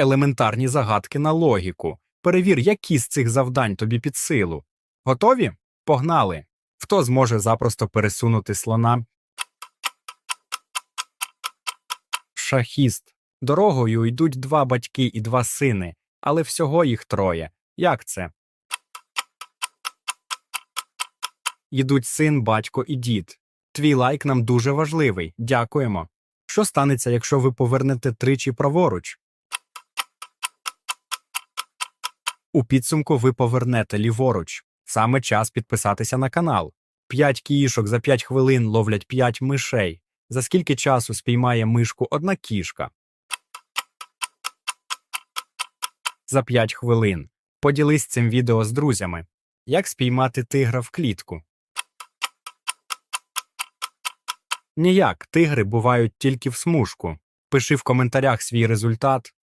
елементарні загадки на логіку. Перевір, які з цих завдань тобі під силу. Готові? Погнали! Хто зможе запросто пересунути слона? Шахіст. Дорогою йдуть два батьки і два сини, але всього їх троє. Як це? Йдуть син, батько і дід. Твій лайк нам дуже важливий. Дякуємо. Що станеться, якщо ви повернете тричі праворуч? У підсумку ви повернете ліворуч. Саме час підписатися на канал. П'ять кішок за 5 хвилин ловлять 5 мишей. За скільки часу спіймає мишку одна кішка? За 5 хвилин. Поділись цим відео з друзями. Як спіймати тигра в клітку? Ніяк, тигри бувають тільки в смужку. Пиши в коментарях свій результат,